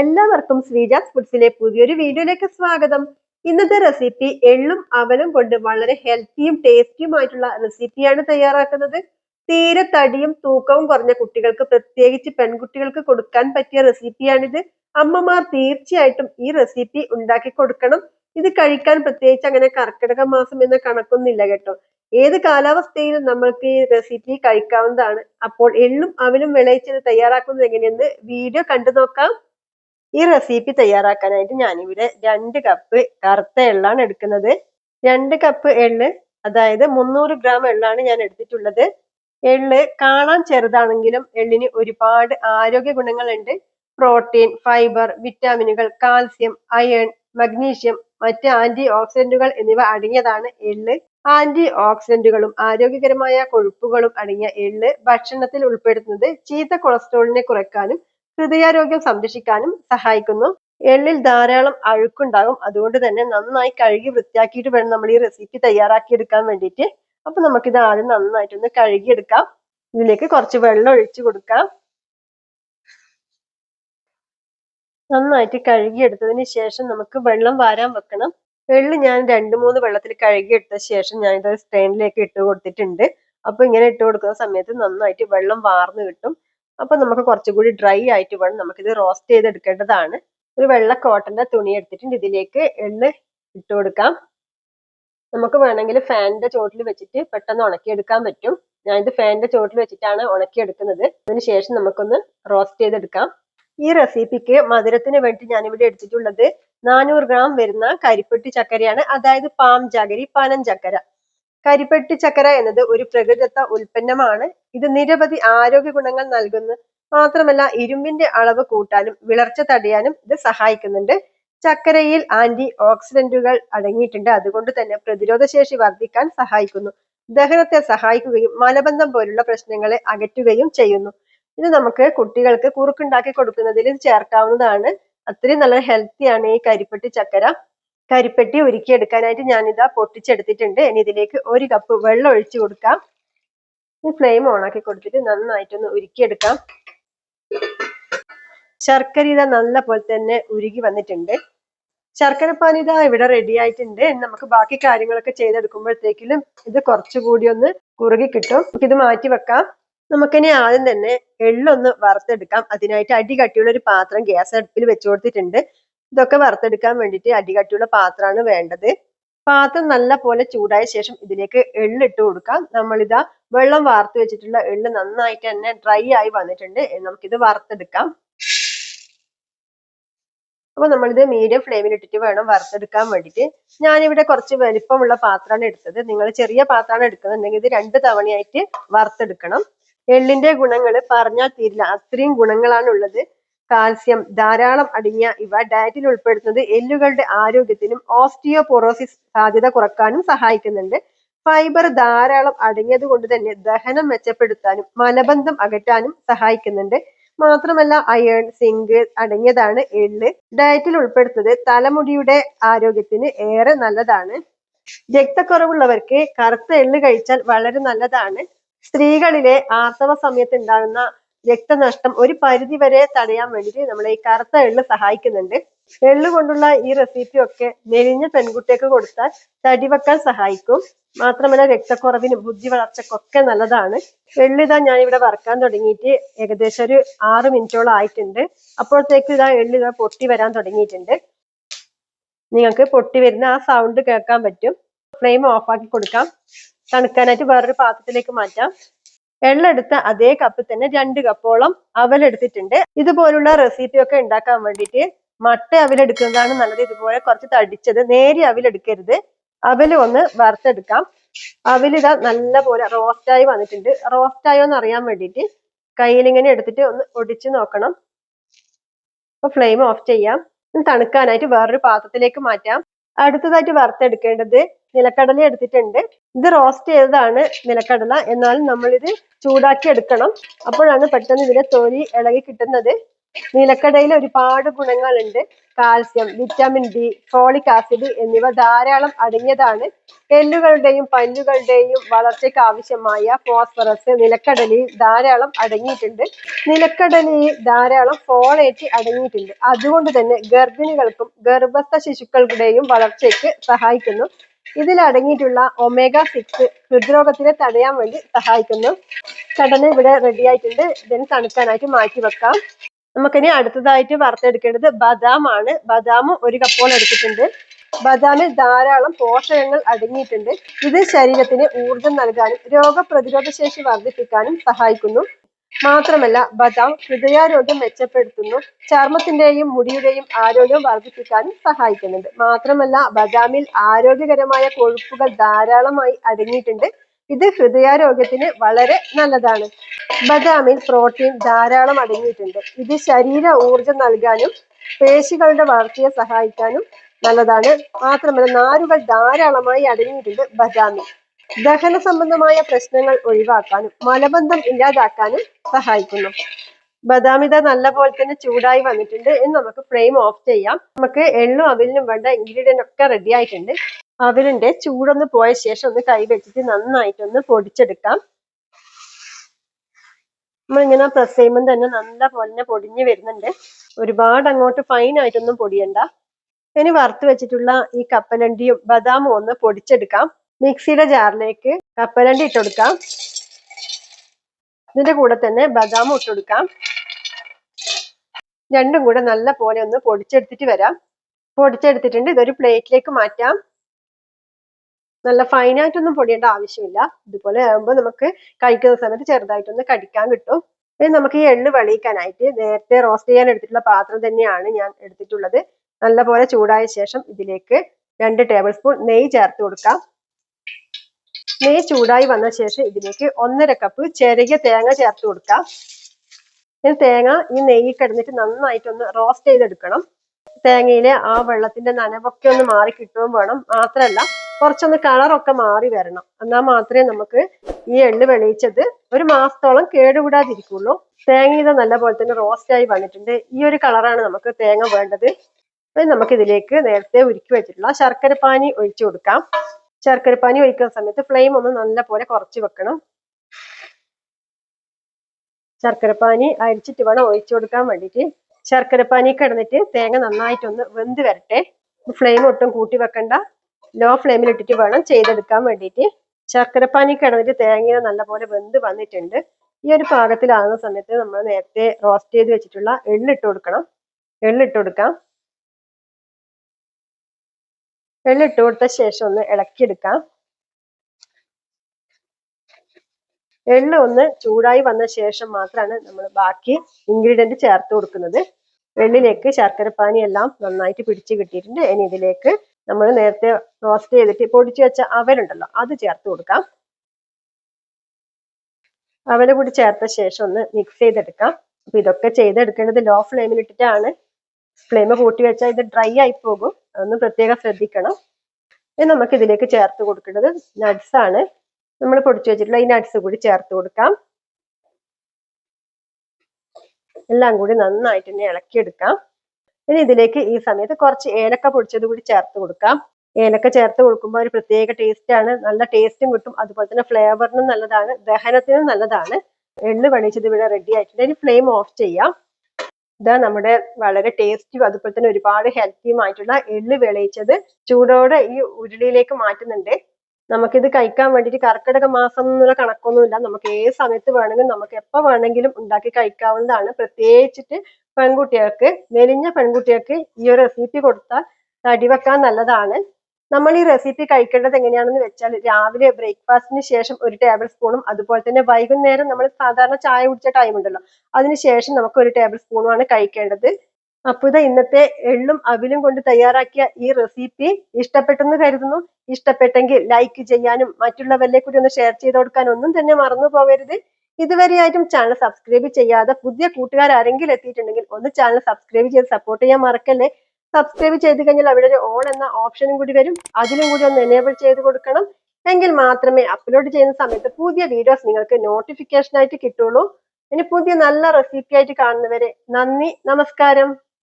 എല്ലാവർക്കും ശ്രീജാസ് ഫുഡ്സിലെ പുതിയൊരു വീഡിയോയിലേക്ക് സ്വാഗതം. ഇന്നത്തെ റെസിപ്പി എള്ളും അവലും കൊണ്ട് വളരെ ഹെൽത്തിയും ടേസ്റ്റിയുമായിട്ടുള്ള റെസിപ്പിയാണ് തയ്യാറാക്കുന്നത്. തീരെ തടിയും തൂക്കവും കുറഞ്ഞ കുട്ടികൾക്ക് പ്രത്യേകിച്ച് പെൺകുട്ടികൾക്ക് കൊടുക്കാൻ പറ്റിയ റെസിപ്പിയാണിത് അമ്മമാർ തീർച്ചയായിട്ടും ഈ റെസിപ്പി ഉണ്ടാക്കി കൊടുക്കണം. ഇത് കഴിക്കാൻ പ്രത്യേകിച്ച് അങ്ങനെ കർക്കിടക മാസം എന്ന കണക്കൊന്നുമില്ല കേട്ടോ. ഏത് കാലാവസ്ഥയിലും നമ്മൾക്ക് ഈ റെസിപ്പി കഴിക്കാവുന്നതാണ്. അപ്പോൾ എള്ളും അവലും വിളയിച്ചത് തയ്യാറാക്കുന്നത് എങ്ങനെയെന്ന് വീഡിയോ കണ്ടു നോക്കാം. ഈ റെസിപ്പി തയ്യാറാക്കാനായിട്ട് ഞാനിവിടെ രണ്ട് കപ്പ് കറുത്ത എള്ളാണ് എടുക്കുന്നത്. രണ്ട് കപ്പ് എള്ള് അതായത് മുന്നൂറ് ഗ്രാം എള്ളാണ് ഞാൻ എടുത്തിട്ടുള്ളത്. എള്ള് കാണാൻ ചെറുതാണെങ്കിലും എള്ളിന് ഒരുപാട് ആരോഗ്യ ഗുണങ്ങളുണ്ട്. പ്രോട്ടീൻ ഫൈബർ വിറ്റാമിനുകൾ കാൽസ്യം അയൺ മഗ്നീഷ്യം മറ്റ് ആന്റി ഓക്സിഡന്റുകൾ എന്നിവ അടങ്ങിയതാണ് എള്ള്. ആന്റി ഓക്സിഡന്റുകളും ആരോഗ്യകരമായ കൊഴുപ്പുകളും അടങ്ങിയ എള്ള് ഭക്ഷണത്തിൽ ഉൾപ്പെടുത്തുന്നത് ചീത്ത കൊളസ്ട്രോളിനെ കുറയ്ക്കാനും ഹൃദയാരോഗ്യം സംരക്ഷിക്കാനും സഹായിക്കുന്നു. എള്ളിൽ ധാരാളം അഴുക്കുണ്ടാകും. അതുകൊണ്ട് തന്നെ നന്നായി കഴുകി വൃത്തിയാക്കിയിട്ട് വേണം നമ്മൾ ഈ റെസിപ്പി തയ്യാറാക്കിയെടുക്കാൻ വേണ്ടിയിട്ട്. അപ്പൊ നമുക്കിത് ആദ്യം നന്നായിട്ടൊന്ന് കഴുകിയെടുക്കാം. ഇതിലേക്ക് കുറച്ച് വെള്ളം ഒഴിച്ചു കൊടുക്കാം. നന്നായിട്ട് കഴുകിയെടുത്തതിന് ശേഷം നമുക്ക് വെള്ളം വാരാൻ വെക്കണം. എള്ള് ഞാൻ രണ്ട് മൂന്ന് വെള്ളത്തിൽ കഴുകിയെടുത്ത ശേഷം ഞാൻ ഇത് സ്ട്രെയിനിലേക്ക് ഇട്ട് കൊടുത്തിട്ടുണ്ട്. അപ്പൊ ഇങ്ങനെ ഇട്ട് കൊടുക്കുന്ന സമയത്ത് നന്നായിട്ട് വെള്ളം വാർന്നു കിട്ടും. അപ്പൊ നമുക്ക് കുറച്ചുകൂടി ഡ്രൈ ആയിട്ട് വേണം നമുക്കിത് റോസ്റ്റ് ചെയ്തെടുക്കേണ്ടതാണ്. ഒരു വെള്ള കോട്ടന്റെ തുണി എടുത്തിട്ടുണ്ട്. ഇതിലേക്ക് എള്ള് ഇട്ട് കൊടുക്കാം. നമുക്ക് വേണമെങ്കിൽ ഫാനിന്റെ ചോട്ടിൽ വെച്ചിട്ട് പെട്ടെന്ന് ഉണക്കിയെടുക്കാൻ പറ്റും. ഞാൻ ഇത് ഫാനിന്റെ ചോട്ടിൽ വെച്ചിട്ടാണ് ഉണക്കിയെടുക്കുന്നത്. അതിന് ശേഷം നമുക്കൊന്ന് റോസ്റ്റ് ചെയ്തെടുക്കാം. ഈ റെസിപ്പിക്ക് മധുരത്തിന് വേണ്ടി ഞാനിവിടെ എടുത്തിട്ടുള്ളത് നാനൂറ് ഗ്രാം വരുന്ന കരിപ്പെട്ടി ചക്കരയാണ്. അതായത് പാം ജാഗരി പനം ചക്കര. കരിപ്പെട്ടി ചക്കര എന്നത് ഒരു പ്രകൃതിദത്ത ഉൽപ്പന്നമാണ്. ഇത് നിരവധി ആരോഗ്യ ഗുണങ്ങൾ നൽകുന്നു. മാത്രമല്ല ഇരുമ്പിന്റെ അളവ് കൂട്ടാനും വിളർച്ച തടയാനും ഇത് സഹായിക്കുന്നുണ്ട്. ചക്കരയിൽ ആന്റി ഓക്സിഡന്റുകൾ അടങ്ങിയിട്ടുണ്ട്. അതുകൊണ്ട് തന്നെ പ്രതിരോധ ശേഷി വർദ്ധിക്കാൻ സഹായിക്കുന്നു. ദഹനത്തെ സഹായിക്കുകയും മലബന്ധം പോലുള്ള പ്രശ്നങ്ങളെ അകറ്റുകയും ചെയ്യുന്നു. ഇത് നമുക്ക് കുട്ടികൾക്ക് കുറുക്കുണ്ടാക്കി കൊടുക്കുന്നതിൽ ചേർക്കാവുന്നതാണ്. അത്രയും നല്ല ഹെൽത്തിയാണ് ഈ കരിപ്പെട്ടി ചക്കര. കരിപ്പെട്ടി ഒരുക്കിയെടുക്കാനായിട്ട് ഞാനിതാ പൊട്ടിച്ചെടുത്തിട്ടുണ്ട്. ഇനി ഇതിലേക്ക് ഒരു കപ്പ് വെള്ളം ഒഴിച്ചു കൊടുക്കാം. ഈ ഫ്ലെയിം ഓണാക്കി കൊടുത്തിട്ട് നന്നായിട്ടൊന്ന് ഉരുക്കിയെടുക്കാം. ശർക്കര ഇതാ നല്ല പോലെ തന്നെ ഉരുകി വന്നിട്ടുണ്ട്. ശർക്കരപ്പാൻ ഇതാ ഇവിടെ റെഡി ആയിട്ടുണ്ട്. നമുക്ക് ബാക്കി കാര്യങ്ങളൊക്കെ ചെയ്തെടുക്കുമ്പോഴത്തേക്കിലും ഇത് കുറച്ചുകൂടി ഒന്ന് കുറുകി കിട്ടും. ഇത് മാറ്റി വെക്കാം. നമുക്കിനി ആദ്യം തന്നെ എള്ളൊന്ന് വറുത്തെടുക്കാം. അതിനായിട്ട് അടി കട്ടിയുള്ള ഒരു പാത്രം ഗ്യാസ് അടുപ്പിൽ വെച്ചു കൊടുത്തിട്ടുണ്ട്. ഇതൊക്കെ വറുത്തെടുക്കാൻ വേണ്ടിയിട്ട് അടികട്ടിയുള്ള പാത്രമാണ് വേണ്ടത്. പാത്രം നല്ല പോലെ ചൂടായ ശേഷം ഇതിലേക്ക് എള്ളിട്ട് കൊടുക്കാം. നമ്മളിതാ വെള്ളം വാർത്ത് വെച്ചിട്ടുള്ള എള്ള് നന്നായിട്ട് തന്നെ ഡ്രൈ ആയി വന്നിട്ടുണ്ട്. നമുക്കിത് വറുത്തെടുക്കാം. അപ്പൊ നമ്മളിത് മീഡിയം ഫ്ലെയിമിൽ ഇട്ടിട്ട് വേണം വറുത്തെടുക്കാൻ വേണ്ടിയിട്ട്. ഞാനിവിടെ കുറച്ച് വലിപ്പമുള്ള പാത്രമാണ് എടുത്തത്. നിങ്ങൾ ചെറിയ പാത്രമാണ് എടുക്കുന്നുണ്ടെങ്കിൽ ഇത് രണ്ട് തവണയായിട്ട് വറുത്തെടുക്കണം. എള്ളിന്റെ ഗുണങ്ങൾ പറഞ്ഞാൽ തീരില്ല. അത്രയും ഗുണങ്ങളാണ് ഉള്ളത്. കാൽസ്യം ധാരാളം അടങ്ങിയ ഇവ ഡയറ്റിൽ ഉൾപ്പെടുത്തുന്നത് എല്ലുകളുടെ ആരോഗ്യത്തിനും ഓസ്റ്റിയോപൊറോസിസ് സാധ്യത കുറക്കാനും സഹായിക്കുന്നുണ്ട്. ഫൈബർ ധാരാളം അടങ്ങിയത് കൊണ്ട് തന്നെ ദഹനം മെച്ചപ്പെടുത്താനും മലബന്ധം അകറ്റാനും സഹായിക്കുന്നുണ്ട്. മാത്രമല്ല അയൺ സിങ്ക് അടങ്ങിയതാണ് എള്ള്. ഡയറ്റിൽ ഉൾപ്പെടുത്തുന്നത് തലമുടിയുടെ ആരോഗ്യത്തിന് ഏറെ നല്ലതാണ്. രക്തക്കുറവുള്ളവർക്ക് കറുത്ത എള്ള് കഴിച്ചാൽ വളരെ നല്ലതാണ്. സ്ത്രീകളിലെ ആർത്തവ സമയത്ത് ഉണ്ടാകുന്ന രക്തനഷ്ടം ഒരു പരിധി വരെ തടയാൻ വേണ്ടിയിട്ട് നമ്മളെ ഈ കറുത്ത എള്ള് സഹായിക്കുന്നുണ്ട്. എള്ള് കൊണ്ടുള്ള ഈ റെസിപ്പി ഒക്കെ മെലിഞ്ഞ പെൺകുട്ടിയൊക്കെ കൊടുത്താൽ തടി വെക്കാൻ സഹായിക്കും. മാത്രമല്ല രക്തക്കുറവിനും ബുദ്ധി വളർച്ചക്കൊക്കെ നല്ലതാണ്. എള്ളിതാ ഞാൻ ഇവിടെ വറക്കാൻ തുടങ്ങിയിട്ട് ഏകദേശം ഒരു ആറ് മിനിറ്റോളം ആയിട്ടുണ്ട്. അപ്പോഴത്തേക്ക് ഇതാ എള്ളിതാ പൊട്ടി വരാൻ തുടങ്ങിയിട്ടുണ്ട്. നിങ്ങൾക്ക് പൊട്ടി വരുന്ന ആ സൗണ്ട് കേൾക്കാൻ പറ്റും. ഫ്ലെയിം ഓഫ് ആക്കി കൊടുക്കാം. തണുക്കാനായിട്ട് വേറൊരു പാത്രത്തിലേക്ക് മാറ്റാം. എള്ളെടുത്ത അതേ കപ്പിൽ തന്നെ രണ്ട് കപ്പോളം അവലെടുത്തിട്ടുണ്ട്. ഇതുപോലുള്ള റെസിപ്പി ഒക്കെ ഉണ്ടാക്കാൻ വേണ്ടിയിട്ട് മട്ട അവലെടുക്കുന്നതാണ് നല്ലത്. ഇതുപോലെ കുറച്ച് തടിച്ചത് നേരെ അവലെടുക്കരുത്. അവൽ ഒന്ന് വറുത്തെടുക്കാം. അവലിതാ നല്ല പോലെ റോസ്റ്റായി വന്നിട്ടുണ്ട്. റോസ്റ്റായോ എന്ന് അറിയാൻ വേണ്ടിയിട്ട് കയ്യിലിങ്ങനെ എടുത്തിട്ട് ഒന്ന് ഒടിച്ചു നോക്കണം. അപ്പൊ ഫ്ലെയിം ഓഫ് ചെയ്യാം. തണുക്കാനായിട്ട് വേറൊരു പാത്രത്തിലേക്ക് മാറ്റാം. അടുത്തതായിട്ട് വറുത്തെടുക്കേണ്ടത് നിലക്കടല എടുത്തിട്ടുണ്ട്. ഇത് റോസ്റ്റ് ചെയ്തതാണ് നിലക്കടല. എന്നാലും നമ്മളിത് ചൂടാക്കി എടുക്കണം. അപ്പോഴാണ് പെട്ടെന്ന് ഇതിന്റെ തൊലി ഇളകി കിട്ടുന്നത്. നിലക്കടയിൽ ഒരുപാട് ഗുണങ്ങളുണ്ട്. Calcium vitamin D folic acid എന്നിവ ധാരാളം അടങ്ങിയതാണ്. എല്ലുകളുടെയും പല്ലുകളുടെയും വളർച്ചയ്ക്ക് ആവശ്യമായ ഫോസ്ഫറസ് നിലക്കടലയിൽ ധാരാളം അടങ്ങിയിട്ടുണ്ട്. നിലക്കടലയിൽ ധാരാളം ഫോളേറ്റ് അടങ്ങിയിട്ടുണ്ട്. അതുകൊണ്ട് തന്നെ ഗർഭിണികൾക്കും ഗർഭസ്ഥ ശിശുക്കളുടെയും വളർച്ചയ്ക്ക് സഹായിക്കുന്നു. ഇതിൽ അടങ്ങിയിട്ടുള്ള ഒമേഗ സിക്സ് ഹൃദ്രോഗത്തിനെ തടയാൻ വേണ്ടി സഹായിക്കുന്നു. ചടന്ന് ഇവിടെ റെഡി ആയിട്ടുണ്ട്. ഇതിന് തണുക്കാനായിട്ട് മാറ്റി വെക്കാം. നമുക്കിനി അടുത്തതായിട്ട് വറുത്തെടുക്കേണ്ടത് ബദാം ആണ്. ബദാമും ഒരു കപ്പോളം എടുത്തിട്ടുണ്ട്. ബദാമിൽ ധാരാളം പോഷകങ്ങൾ അടങ്ങിയിട്ടുണ്ട്. ഇത് ശരീരത്തിന് ഊർജം നൽകാനും രോഗപ്രതിരോധ ശേഷി വർദ്ധിപ്പിക്കാനും സഹായിക്കുന്നു. മാത്രമല്ല ബദാം ഹൃദയാരോഗ്യം മെച്ചപ്പെടുത്തുന്നു ചർമ്മത്തിന്റെയും മുടിയുടെയും ആരോഗ്യം വർദ്ധിപ്പിക്കാനും സഹായിക്കുന്നുണ്ട്. മാത്രമല്ല ബദാമിൽ ആരോഗ്യകരമായ കൊഴുപ്പുകൾ ധാരാളമായി അടങ്ങിയിട്ടുണ്ട്. ഇത് ഹൃദയാരോഗ്യത്തിന് വളരെ നല്ലതാണ്. ബദാമിൽ പ്രോട്ടീൻ ധാരാളം അടങ്ങിയിട്ടുണ്ട്. ഇത് ശരീര ഊർജം നൽകാനും പേശികളുടെ വളർച്ചയെ സഹായിക്കാനും നല്ലതാണ്. മാത്രമല്ല നാരുകൾ ധാരാളമായി അടങ്ങിയിട്ടുണ്ട് ബദാമിൽ. ദഹന സംബന്ധമായ പ്രശ്നങ്ങൾ ഒഴിവാക്കാനും മലബന്ധം ഇല്ലാതാക്കാനും സഹായിക്കുന്നു. ബദാം ഇത നല്ല പോലെ തന്നെ ചൂടായി വന്നിട്ടുണ്ട് എന്ന് നമുക്ക് ഫ്ലെയിം ഓഫ് ചെയ്യാം. നമുക്ക് എള്ളും അവിലിനും വേണ്ട ഇൻഗ്രീഡിയന്റ് ഒക്കെ റെഡി ആയിട്ടുണ്ട്. അവിലിന്റെ ചൂടൊന്ന് പോയ ശേഷം ഒന്ന് കൈ വെച്ചിട്ട് നന്നായിട്ടൊന്ന് പൊടിച്ചെടുക്കാം. നമ്മളിങ്ങനെ പ്രസ് ചെയ്യുമ്പോൾ തന്നെ നല്ല പോലെ പൊടിഞ്ഞു വരുന്നുണ്ട്. ഒരുപാട് അങ്ങോട്ട് ഫൈൻ ആയിട്ടൊന്നും പൊടിയണ്ട. ഇനി വറുത്ത് വെച്ചിട്ടുള്ള ഈ കപ്പലണ്ടിയും ബദാമും ഒന്ന് പൊടിച്ചെടുക്കാം. മിക്സിയുടെ ജാറിലേക്ക് കപ്പലണ്ടി ഇട്ടുകൊടുക്കാം ഇതിന്റെ കൂടെ തന്നെ ബദാമും ഇട്ടുകൊടുക്കാം രണ്ടും കൂടെ നല്ല പോലെ ഒന്ന് പൊടിച്ചെടുത്തിട്ട് വരാം. പൊടിച്ചെടുത്തിട്ടുണ്ട്. ഇതൊരു പ്ലേറ്റിലേക്ക് മാറ്റാം. നല്ല ഫൈനായിട്ടൊന്നും പൊടിയേണ്ട ആവശ്യമില്ല. ഇതുപോലെ ആകുമ്പോൾ നമുക്ക് കഴിക്കുന്ന സമയത്ത് ചെറുതായിട്ടൊന്ന് കടിക്കാൻ കിട്ടും. ഇനി നമുക്ക് ഈ എള്ള് വെളിയിക്കാനായിട്ട് നേരത്തെ റോസ്റ്റ് ചെയ്യാൻ എടുത്തിട്ടുള്ള പാത്രം തന്നെയാണ് ഞാൻ എടുത്തിട്ടുള്ളത്. നല്ലപോലെ ചൂടായ ശേഷം ഇതിലേക്ക് രണ്ട് ടേബിൾ സ്പൂൺ നെയ്യ് ചേർത്ത് കൊടുക്കാം. നെയ്യ് ചൂടായി വന്ന ശേഷം ഇതിലേക്ക് ഒന്നര കപ്പ് ചെറിയ തേങ്ങ ചേർത്ത് കൊടുക്കാം. ഈ തേങ്ങ ഈ നെയ്യ് കിടന്നിട്ട് നന്നായിട്ടൊന്ന് റോസ്റ്റ് ചെയ്തെടുക്കണം. തേങ്ങയിലെ ആ വെള്ളത്തിന്റെ നനവൊക്കെ ഒന്ന് മാറി കിട്ടുകയും വേണം. മാത്രമല്ല കുറച്ചൊന്ന് കളറൊക്കെ മാറി വരണം. എന്നാൽ മാത്രമേ നമുക്ക് ഈ എള്ള് വെളിയിച്ചത് ഒരു മാസത്തോളം കേടുകൂടാതിരിക്കുള്ളൂ. തേങ്ങ ഇത് നല്ല പോലെ തന്നെ റോസ്റ്റ് ആയി വന്നിട്ടുണ്ട്. ഈ ഒരു കളറാണ് നമുക്ക് തേങ്ങ വേണ്ടത്. നമുക്ക് ഇതിലേക്ക് നേരത്തെ ഉരുക്കി വെച്ചിട്ടുള്ള ശർക്കര പാനി ഒഴിച്ചു കൊടുക്കാം. ശർക്കരപ്പാനി ഒഴിക്കുന്ന സമയത്ത് ഫ്ലെയിം ഒന്ന് നല്ല പോലെ കുറച്ച് വെക്കണം. ശർക്കരപ്പാനി അരിച്ചിട്ട് വേണം ഒഴിച്ചു കൊടുക്കാൻ വേണ്ടിയിട്ട്. ശർക്കരപ്പാനി കിടന്നിട്ട് തേങ്ങ നന്നായിട്ടൊന്ന് വെന്ത് വരട്ടെ. ഫ്ലെയിം ഒട്ടും കൂട്ടി വെക്കണ്ട. ലോ ഫ്ലെയിമിൽ ഇട്ടിട്ട് വേണം ചെയ്തെടുക്കാൻ വേണ്ടിയിട്ട്. ശർക്കരപ്പാനി കിടന്നിട്ട് തേങ്ങ നല്ലപോലെ വെന്ത് വന്നിട്ടുണ്ട്. ഈ ഒരു പാകത്തിലാകുന്ന സമയത്ത് നമ്മൾ നേരത്തെ റോസ്റ്റ് ചെയ്ത് വെച്ചിട്ടുള്ള എള്ളിട്ട് കൊടുക്കണം. എള്ളിട്ട് കൊടുക്കാം. എള്ളിട്ട് കൊടുത്ത ശേഷം ഒന്ന് ഇളക്കിയെടുക്കാം. എണ്ണ ഒന്ന് ചൂടായി വന്ന ശേഷം മാത്രമാണ് നമ്മൾ ബാക്കി ഇൻഗ്രീഡിയന്റ് ചേർത്ത് കൊടുക്കുന്നത്. എള്ളിലേക്ക് ശർക്കരപ്പാനി എല്ലാം നന്നായിട്ട് പിടിച്ച് കിട്ടിയിട്ടുണ്ട്. ഇനി ഇതിലേക്ക് നമ്മൾ നേരത്തെ റോസ്റ്റ് ചെയ്തിട്ട് പൊടിച്ചു വെച്ച അവലുണ്ടല്ലോ അത് ചേർത്ത് കൊടുക്കാം. അവല കൂടി ചേർത്ത ശേഷം ഒന്ന് മിക്സ് ചെയ്തെടുക്കാം. അപ്പൊ ഇതൊക്കെ ചെയ്തെടുക്കേണ്ടത് ലോ ഫ്ലെയിമിൽ ഇട്ടിട്ടാണ്. ഫ്ലെയിം കൂട്ടി വെച്ചാൽ ഇത് ഡ്രൈ ആയി പോകും. അതൊന്ന് പ്രത്യേകം ശ്രദ്ധിക്കണം. ഇനി നമുക്ക് ഇതിലേക്ക് ചേർത്ത് കൊടുക്കേണ്ടത് നട്ട്സ് ആണ്. നമ്മൾ പൊടിച്ചു വെച്ചിട്ടുള്ള ഈ നട്ട്സ് കൂടി ചേർത്ത് കൊടുക്കാം. എല്ലാം കൂടി നന്നായിട്ട് തന്നെ ഇളക്കിയെടുക്കാം. ഇനി ഇതിലേക്ക് ഈ സമയത്ത് കുറച്ച് ഏലക്ക പൊടിച്ചത് കൂടി ചേർത്ത് കൊടുക്കാം. ഏലക്ക ചേർത്ത് കൊടുക്കുമ്പോൾ ഒരു പ്രത്യേക ടേസ്റ്റ് ആണ്. നല്ല ടേസ്റ്റും കിട്ടും. അതുപോലെ തന്നെ ഫ്ലേവറിനും നല്ലതാണ്. ദഹനത്തിനും നല്ലതാണ്. എള്ള് വെളിച്ചത് ഇവിടെ റെഡി ആയിട്ടുണ്ട്. ഇനി ഫ്ലെയിം ഓഫ് ചെയ്യാം. ഇതാ നമ്മുടെ വളരെ ടേസ്റ്റിയും അതുപോലെ തന്നെ ഒരുപാട് ഹെൽത്തിയും ആയിട്ടുള്ള എള്ള് വിളയിച്ചത് ചൂടോടെ ഈ ഉരുളിയിലേക്ക് മാറ്റുന്നുണ്ട്. നമുക്കിത് കഴിക്കാൻ വേണ്ടിയിട്ട് കർക്കിടക മാസം എന്നുള്ള കണക്കൊന്നുമില്ല. നമുക്ക് ഏത് സമയത്ത് വേണമെങ്കിലും നമുക്ക് എപ്പോൾ വേണമെങ്കിലും ഉണ്ടാക്കി കഴിക്കാവുന്നതാണ്. പ്രത്യേകിച്ചിട്ട് പെൺകുട്ടികൾക്ക് മെലിഞ്ഞ പെൺകുട്ടികൾക്ക് ഈ ഒരു റെസിപ്പി കൊടുത്താൽ തടി വെക്കാൻ നല്ലതാണ്. നമ്മൾ ഈ റെസിപ്പി കഴിക്കേണ്ടത് എങ്ങനെയാണെന്ന് വെച്ചാൽ രാവിലെ ബ്രേക്ക്ഫാസ്റ്റിന് ശേഷം ഒരു ടേബിൾ സ്പൂണും അതുപോലെ തന്നെ വൈകുന്നേരം നമ്മൾ സാധാരണ ചായ കുടിച്ച ടൈം ഉണ്ടല്ലോ. അതിനുശേഷം നമുക്ക് ഒരു ടേബിൾ സ്പൂണുമാണ് കഴിക്കേണ്ടത്. അപ്പൊ ഇത് ഇന്നത്തെ എള്ളും അവിലും കൊണ്ട് തയ്യാറാക്കിയ ഈ റെസിപ്പി ഇഷ്ടപ്പെട്ടെന്ന് കരുതുന്നു. ഇഷ്ടപ്പെട്ടെങ്കിൽ ലൈക്ക് ചെയ്യാനും മറ്റുള്ളവരിലെ കൂടി ഒന്ന് ഷെയർ ചെയ്ത് കൊടുക്കാൻ ഒന്നും തന്നെ മറന്നു പോകരുത്. ഇതുവരെയായിട്ടും ചാനൽ സബ്സ്ക്രൈബ് ചെയ്യാതെ പുതിയ കൂട്ടുകാർ ആരെങ്കിലും എത്തിയിട്ടുണ്ടെങ്കിൽ ഒന്ന് ചാനൽ സബ്സ്ക്രൈബ് ചെയ്ത് സപ്പോർട്ട് ചെയ്യാൻ മറക്കല്ലേ? സബ്സ്ക്രൈബ് ചെയ്ത് കഴിഞ്ഞാൽ അവിടെ ഒരു ഓൺ എന്ന ഓപ്ഷനും കൂടി വരും. അതിലും കൂടി ഒന്ന് എനേബിൾ ചെയ്ത് കൊടുക്കണം. എങ്കിൽ മാത്രമേ അപ്ലോഡ് ചെയ്യുന്ന സമയത്ത് പുതിയ വീഡിയോസ് നിങ്ങൾക്ക് നോട്ടിഫിക്കേഷൻ ആയിട്ട് കിട്ടുള്ളൂ. ഇനി പുതിയ നല്ല റെസിപ്പി ആയിട്ട് കാണുന്നവരെ നന്ദി നമസ്കാരം.